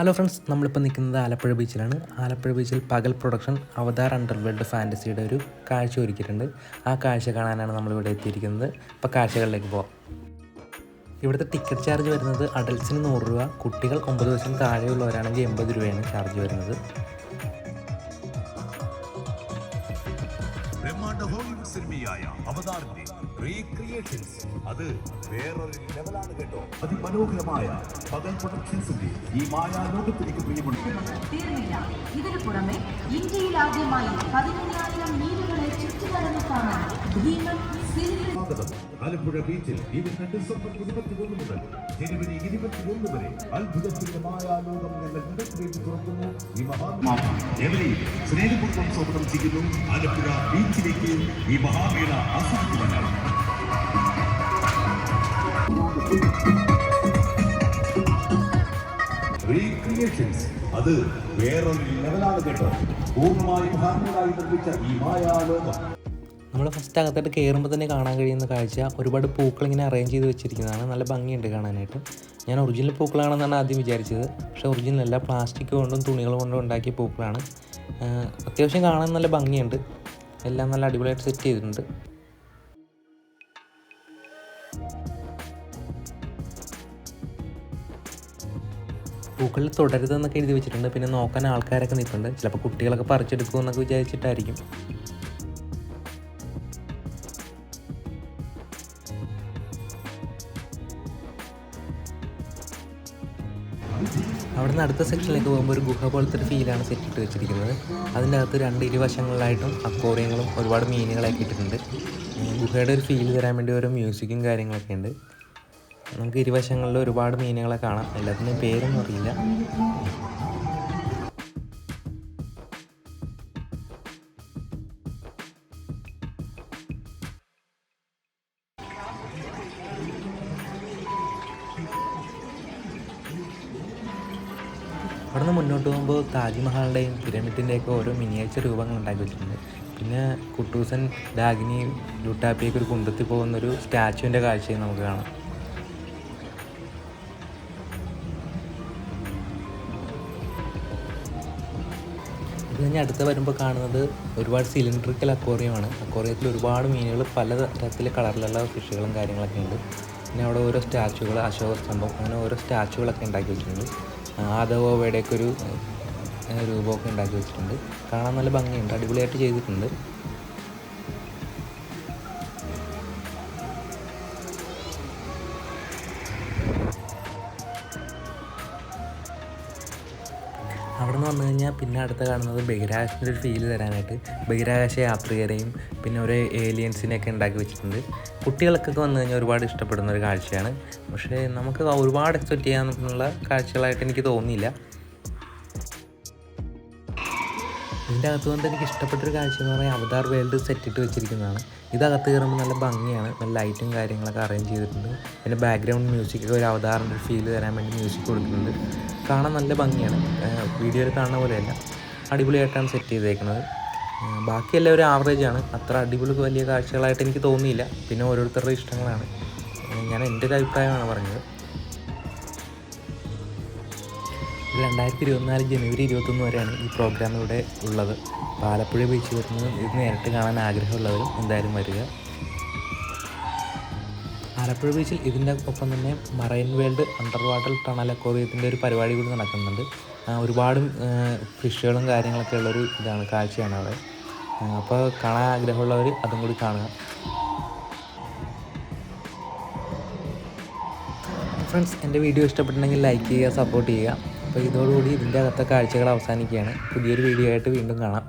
Hello friends നമ്മളിപ്പോൾ നിൽക്കുന്നത് ആലപ്പുഴ ബീച്ചിലാണ്. ആലപ്പുഴ ബീച്ചിൽ പകൽ പ്രൊഡക്ഷൻ അവതാർ അണ്ടർവേൾഡ് ഫാന്റസിയുടെ ഒരു കാഴ്ച ഒരുക്കിയിട്ടുണ്ട്. ആ കാഴ്ച കാണാനാണ് നമ്മളിവിടെ എത്തിയിരിക്കുന്നത്. ഇപ്പോൾ കാഴ്ചകളിലേക്ക് പോകാം ഇവിടുത്തെ ടിക്കറ്റ് ചാർജ് വരുന്നത് അഡൽസിന് നൂറ് രൂപ കുട്ടികൾ ഒമ്പത് വയസ്സിന് താഴെയുള്ളവരാണെങ്കിൽ എൺപത് രൂപയാണ് ചാർജ് വരുന്നത്. സിനിമയായ അവതാറിന്റെ റീക്രിയേഷൻസ് അത് വേറൊരു ലെവലാണ് കേട്ടോ. അതിമനോഹരമായ പകൽ പ്രൊഡക്ഷൻസിന്റെ ഈ മായാ ലോകത്തിലേക്ക് പ്രിയമുണ്ട് തീർന്നില്ല. ഇതിനു പുറമെ ഇന്ത്യയിൽ ആദ്യമായി പതിനയ്യായിരം മീനുകളെ ചുറ്റിക്കടന്ന് കാണാൻ ഭീമൻ ആലപ്പുഴ ബീച്ചിൽ വരുന്ന ഡിസംബർ ഇരുപത്തിയൊന്ന് മുതൽ ജനുവരി ഇരുപത്തിയൊന്ന് വരെ അത്ഭുതത്തിന്റെ മായാലോകം ഞങ്ങൾ നിരത്തിലേക്ക് തുറക്കുന്നു ഈ മഹാത്മാവ് എവരെയും സ്നേഹപൂർവം സ്വാഗതം ചെയ്യുന്നു. ആലപ്പുഴ ബീച്ചിലേക്ക് ഈ മഹാമേള ആസ്വദിക്കുവാനായി. റീക്രിയേഷൻസ് അത് വേറൊരു ലെവലാണ് കേട്ടോ. പൂർണമായും ഹാർമോണായി നിർമ്മിച്ച ഈ മായാലോകം. നമ്മൾ ഫസ്റ്റ് അകത്തോട്ട് കയറുമ്പോൾ തന്നെ കാണാൻ കഴിയുന്ന കാഴ്ച ഒരുപാട് പൂക്കൾ ഇങ്ങനെ അറേഞ്ച് ചെയ്ത് വെച്ചിരിക്കുന്നതാണ്. നല്ല ഭംഗിയുണ്ട് കാണാനായിട്ട്. ഞാൻ ഒറിജിനൽ പൂക്കളാണെന്നാണ് ആദ്യം വിചാരിച്ചത്. പക്ഷേ ഒറിജിനൽ അല്ല പ്ലാസ്റ്റിക് കൊണ്ടും തുണികൾ കൊണ്ടും ഉണ്ടാക്കിയ പൂക്കളാണ്. അത്യാവശ്യം കാണാൻ നല്ല ഭംഗിയുണ്ട്. എല്ലാം നല്ല അടിപൊളിയായിട്ട് സെറ്റ് ചെയ്തിട്ടുണ്ട്. പൂക്കളിൽ തുടരുതെന്നൊക്കെ എഴുതി വെച്ചിട്ടുണ്ട്. പിന്നെ നോക്കാൻ ആൾക്കാരൊക്കെ നിൽപ്പുണ്ട്. ചിലപ്പോൾ കുട്ടികളൊക്കെ പറിച്ചെടുക്കുമെന്നൊക്കെ വിചാരിച്ചിട്ടായിരിക്കും. അവിടെ നിന്ന് അടുത്ത സെക്ഷനിലേക്ക് പോകുമ്പോൾ ഒരു ഗുഹ പോലത്തെ ഒരു ഫീലാണ് സെറ്റ് ഇട്ട് വെച്ചിരിക്കുന്നത്. അതിന്റെ അകത്ത് രണ്ട് ഇരുവശങ്ങളിലായിട്ടും അക്കോറിയങ്ങളും ഒരുപാട് മീനുകളൊക്കെ ഇട്ടിട്ടുണ്ട്. ഗുഹയുടെ ഒരു ഫീൽ തരാൻ വേണ്ടി ഓരോ മ്യൂസിക്കും കാര്യങ്ങളൊക്കെ ഉണ്ട്. നമുക്ക് ഇരുവശങ്ങളിൽ ഒരുപാട് മീനുകളെ കാണാം. എല്ലാത്തിന്റെയും പേരൊന്നും അറിയില്ല. അവിടെ നിന്ന് മുന്നോട്ട് പോകുമ്പോൾ താജ്മഹലിന്റെയും പിരമിഡിന്റെയൊക്കെ ഓരോ മിനിയേച്ചർ രൂപങ്ങൾ ഉണ്ടാക്കി വെച്ചിട്ടുണ്ട്. പിന്നെ കുട്ടൂസൻ ഡാഗിനി ലുട്ടാപ്പിയൊക്കെ ഒരു കുണ്ടത്തിൽ പോകുന്നൊരു സ്റ്റാച്ചുവിന്റെ കാഴ്ചയും നമുക്ക് കാണാം. ഇത് അടുത്ത് വരുമ്പോൾ കാണുന്നത് ഒരുപാട് സിലിണ്ടറിക്കൽ അക്വോറിയമാണ് അക്വോറിയത്തിൽ ഒരുപാട് മീനുകൾ പല തരത്തിൽ കളറിലുള്ള ഫിഷുകളും കാര്യങ്ങളൊക്കെ ഉണ്ട്. പിന്നെ അവിടെ ഓരോ സ്റ്റാച്ചുകൾ അശോക സ്തംഭം അങ്ങനെ ഓരോ സ്റ്റാച്ചുകളൊക്കെ ഉണ്ടാക്കി വെച്ചിട്ടുണ്ട്. ആദവോവയുടെയൊക്കെ ഒരു രൂപമൊക്കെ ഉണ്ടാക്കി വെച്ചിട്ടുണ്ട്. കാണാൻ നല്ല ഭംഗിയുണ്ട്. അടിപൊളിയായിട്ട് ചെയ്തിട്ടുണ്ട്. അവിടെ നിന്ന് വന്നു കഴിഞ്ഞാൽ പിന്നെ അടുത്ത കാണുന്നത് ബഹിരാകാശത്തിന്റെ ഒരു ഫീൽ തരാനായിട്ട്. ബഹിരാകാശ യാത്രികരെയും പിന്നെ ഒരു ഏലിയൻസിനെയൊക്കെ ഉണ്ടാക്കി വെച്ചിട്ടുണ്ട്. കുട്ടികൾക്കൊക്കെ വന്നു കഴിഞ്ഞാൽ ഒരുപാട് ഇഷ്ടപ്പെടുന്ന ഒരു കാഴ്ചയാണ്. പക്ഷേ നമുക്ക് ഒരുപാട് എക്സ്പെക്റ്റ് ചെയ്യാനുള്ള കാഴ്ചകളായിട്ട് എനിക്ക് തോന്നിയില്ല. ഇതിന്റെ അകത്തുകൊണ്ട് എനിക്ക് ഇഷ്ടപ്പെട്ടൊരു കാഴ്ച എന്ന് പറഞ്ഞാൽ അവതാർ വേൾഡ് സെറ്റിട്ട് വെച്ചിരിക്കുന്നതാണ്. ഇതകത്ത് കയറുമ്പോൾ നല്ല ഭംഗിയാണ്. നല്ല ലൈറ്റും കാര്യങ്ങളൊക്കെ അറേഞ്ച് ചെയ്തിട്ടുണ്ട്. പിന്നെ ബാക്ക്ഗ്രൗണ്ട് മ്യൂസിക്കൊക്കെ ഒരു അവതാറിന്റെ ഫീൽ തരാൻ വേണ്ടി മ്യൂസിക് കൊടുക്കുന്നുണ്ട്. കാണാൻ നല്ല ഭംഗിയാണ്. വീഡിയോയിൽ കാണുന്ന പോലെയല്ല. അടിപൊളിയായിട്ടാണ് സെറ്റ് ചെയ്തേക്കുന്നത്. ബാക്കി ഒരു ആവറേജ് ആണ്. അത്ര അടിപൊളി വലിയ കാഴ്ചകളായിട്ട് എനിക്ക് തോന്നിയില്ല. പിന്നെ ഓരോരുത്തരുടെ ഇഷ്ടങ്ങളാണ്. ഞാൻ എന്റെ ഒരു അഭിപ്രായമാണ് പറഞ്ഞത്. രണ്ടായിരത്തി ഇരുപത്തിനാല് ജനുവരി ഇരുപത്തൊന്ന് വരെയാണ് ഈ പ്രോഗ്രാമിലൂടെ ഉള്ളത്. അപ്പോൾ ആലപ്പുഴ ബീച്ച് വരുന്നത് ഇത് നേരിട്ട് കാണാൻ ആഗ്രഹമുള്ളവരും എന്തായാലും വരിക. ആലപ്പുഴ ബീച്ചിൽ ഇതിന്റെ ഒപ്പം തന്നെ marine world under water tunnel അക്വോറിയത്തിന്റെ ഒരു പരിപാടി കൂടി നടക്കുന്നുണ്ട്. ഒരുപാട് ഫിഷുകളും കാര്യങ്ങളൊക്കെ ഉള്ളൊരു ഇതാണ് കാഴ്ചയാണ് അവിടെ. അപ്പോൾ കാണാൻ ആഗ്രഹമുള്ളവർ അതും കൂടി കാണുക. ഫ്രണ്ട്സ് എന്റെ വീഡിയോ ഇഷ്ടപ്പെട്ടിട്ടുണ്ടെങ്കിൽ ലൈക്ക് ചെയ്യുക സപ്പോർട്ട് ചെയ്യുക. അപ്പോൾ ഇതോടുകൂടി ഇതിന്റെ അകത്തെ കാഴ്ചകൾ അവസാനിക്കുകയാണ്. പുതിയൊരു വീഡിയോ ആയിട്ട് വീണ്ടും കാണാം.